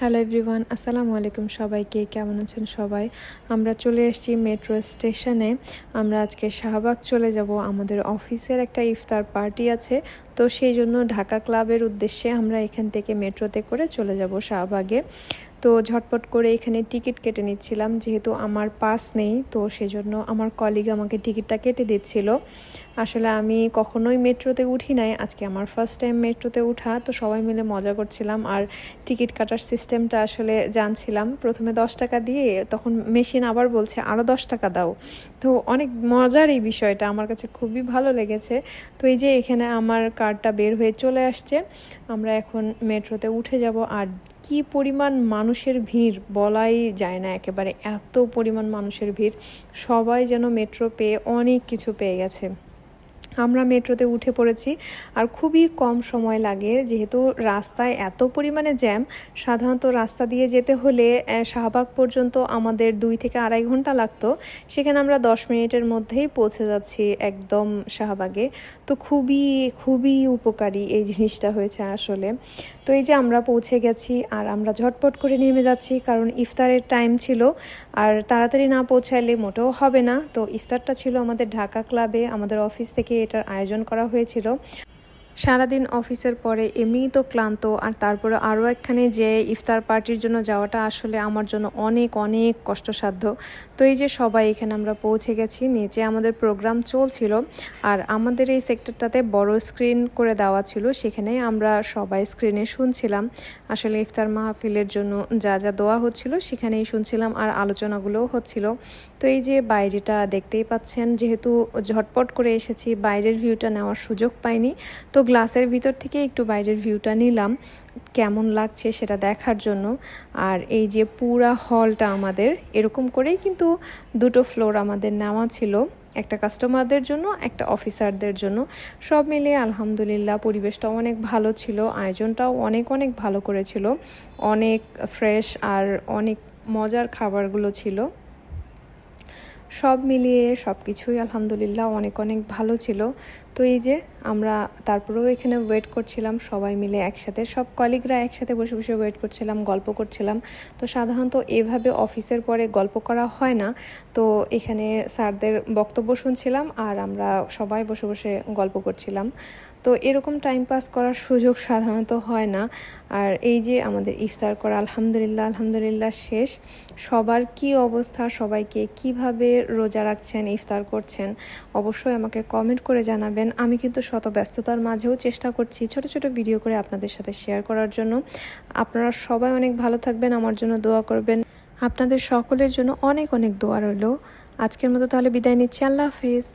Hello everyone আসসালামু আলাইকুম সবাইকে, কেমন আছেন সবাই? আমরা চলে এসেছি মেট্রো স্টেশনে আমরা আজকে শাহবাগ চলে যাব। আমাদের অফিসের একটা ইফতার পার্টি আছে। তো সেই জন্য ঢাকা ক্লাবের উদ্দেশ্যে আমরা এখান থেকে মেট্রোতে করে চলে যাব শাহবাগে। তো ঝটপট করে এখানে টিকিট কেটে নিচ্ছিলাম, যেহেতু আমার পাস নেই, তো সেজন্য আমার কলিগ আমাকে টিকিটটা কেটে দিচ্ছিল। আসলে আমি কখনোই মেট্রোতে উঠি নাই, আজকে আমার ফার্স্ট টাইম মেট্রোতে উঠা, তো সবাই মিলে মজা করছিলাম। আর টিকিট কাটার সিস্টেমটা আসলে জানছিলাম, প্রথমে দশ টাকা দিয়ে, তখন মেশিন আবার বলছে আরও দশ টাকা দাও। তো অনেক মজার এই বিষয়টা, আমার কাছে খুবই ভালো লেগেছে। তো এই যে এখানে আমার কার্ডটা বের হয়ে চলে আসছে। আমরা এখন মেট্রোতে উঠে যাব। আর কি পরিমাণ মানুষের ভিড় বলাই যায় না একেবারে। এত পরিমাণ মানুষের ভিড়। সবাই যেন মেট্রো পেয়ে অনেক কিছু পেয়ে গেছে। আমরা মেট্রোতে উঠে পড়েছি আর খুবই কম সময় লাগে। যেহেতু রাস্তায় এত পরিমাণে জ্যাম, সাধারণত রাস্তা দিয়ে যেতে হলে শাহবাগ পর্যন্ত আমাদের দুই থেকে আড়াই ঘণ্টা লাগতো। সেখানে আমরা দশ মিনিটের মধ্যেই পৌঁছে যাচ্ছি একদম শাহবাগে। তো খুবই খুবই উপকারী এই জিনিসটা হয়েছে আসলে। তো এই যে আমরা পৌঁছে গেছি আর আমরা ঝটপট করে নেমে যাচ্ছি, কারণ ইফতারের টাইম ছিল আর তাড়াতাড়ি না পৌঁছাইলে মোটেও হবে না। তো ইফতারটা ছিল আমাদের ঢাকা ক্লাবে, আমাদের অফিস থেকে এটার আয়োজন করা হয়েছিল। সারাদিন অফিসের পরে এমনিই তো ক্লান্ত, আর তারপরে আরও একখানে যে ইফতার পার্টির জন্য যাওয়াটা আসলে আমার জন্য অনেক অনেক কষ্টসাধ্য। তো এই যে সবাই এখানে আমরা পৌঁছে গেছি, নিচে আমাদের প্রোগ্রাম চলছিল, আর আমাদের এই সেক্টরটাতে বড় স্ক্রিন করে দেওয়া ছিল, সেখানে আমরা সবাই স্ক্রিনে শুনছিলাম। আসলে ইফতার মাহফিলের জন্য যা যা দেওয়া হচ্ছিল সেখানেই শুনছিলাম, আর আলোচনাগুলোও হচ্ছিল। তো এই যে বাইরেটা দেখতেই পাচ্ছেন, যেহেতু ঝটপট করে এসেছি, বাইরের ভিউটা নেওয়ার সুযোগ পাইনি। তো গ্লাসের ভিতর থেকে একটু বাইরের ভিউটা নিলাম, কেমন লাগছে সেটা দেখার জন্য। আর এই যে পুরা হলটা আমাদের, এরকম করেই কিন্তু দুটো ফ্লোর আমাদের নেওয়া ছিল, একটা কাস্টমারদের জন্য, একটা অফিসারদের জন্য। সব মিলিয়ে আলহামদুলিল্লাহ পরিবেশটা অনেক ভালো ছিল, আয়োজনটাও অনেক অনেক ভালো করেছিল, অনেক ফ্রেশ আর অনেক মজার খাবারগুলো ছিল। সব মিলিয়ে সব কিছুই আলহামদুলিল্লাহ অনেক অনেক ভালো ছিল। তো এই যে আমরা তারপরেও এখানে ওয়েট করছিলাম, সবাই মিলে একসাথে। সব কলিগরা একসাথে বসে বসে ওয়েট করছিলাম, গল্প করছিলাম। তো সাধারণত এভাবে অফিসের পরে গল্প করা হয় না। তো এখানে স্যারদের বক্তব্য শুনছিলাম আর আমরা সবাই বসে বসে গল্প করছিলাম। তো এরকম টাইম পাস করার সুযোগ সাধারণত হয় না। আর এই যে আমাদের ইফতার করা, আলহামদুলিল্লাহ আলহামদুলিল্লাহ শেষ। সবার কি অবস্থা, সবাইকে কীভাবে রোজা রাখছেন, ইফতার করছেন, অবশ্যই আমাকে কমেন্ট করে জানাবেন। আমি কিন্তু শত ব্যস্ততার মাঝেও চেষ্টা করছি ছোট ছোট ভিডিও করে আপনাদের সাথে শেয়ার করার জন্য। আপনারা সবাই অনেক ভালো থাকবেন, আমার জন্য দোয়া করবেন। আপনাদের সকলের জন্য অনেক অনেক দোয়া রইল। আজকের মতো তাহলে বিদায় নিচ্ছি। আল্লাহ হাফিজ।